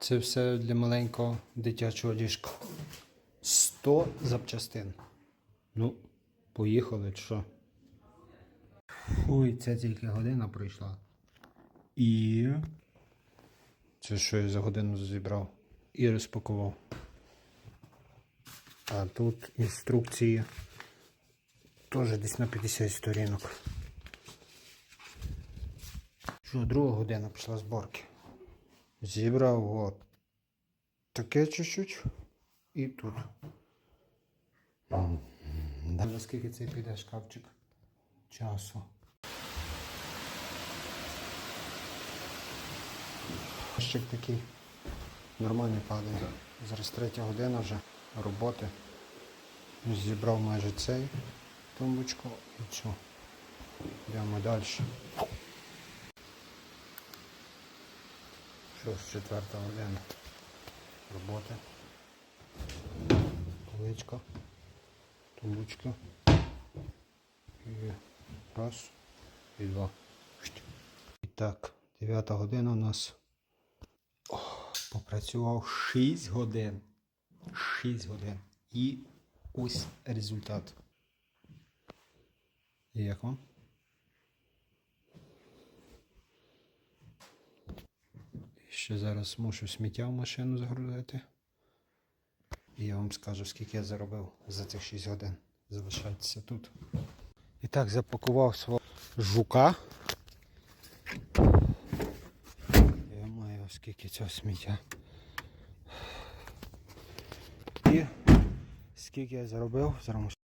Це все для маленького дитячого ліжка. 100 запчастин. Ну, поїхали, що? Ой, це тільки година пройшла. І. Це що я за годину зібрав і розпакував. А тут інструкції теж десь на 50 сторінок. Що, друга година пішла зборки. Зібрав от таке чуть-чуть і тут. Да. Наскільки це піде шкафчик часу? Щик такий нормальний падає. Зараз третя година вже роботи. Зібрав майже цей тумбочку і цю. Йдемо далі. Що ж, четверта година роботи. Поличка, тумбочка. І раз, і два. І так, дев'ята година у нас. О, попрацював 6 годин. 6 годин. І ось результат. І як вам? Ще зараз мушу сміття в машину загрузити. І я вам скажу, скільки я заробив за цих 6 годин. Залишайтеся тут. І так, запакував свого жука. Я маю скільки цього сміття. І скільки я заробив, зараз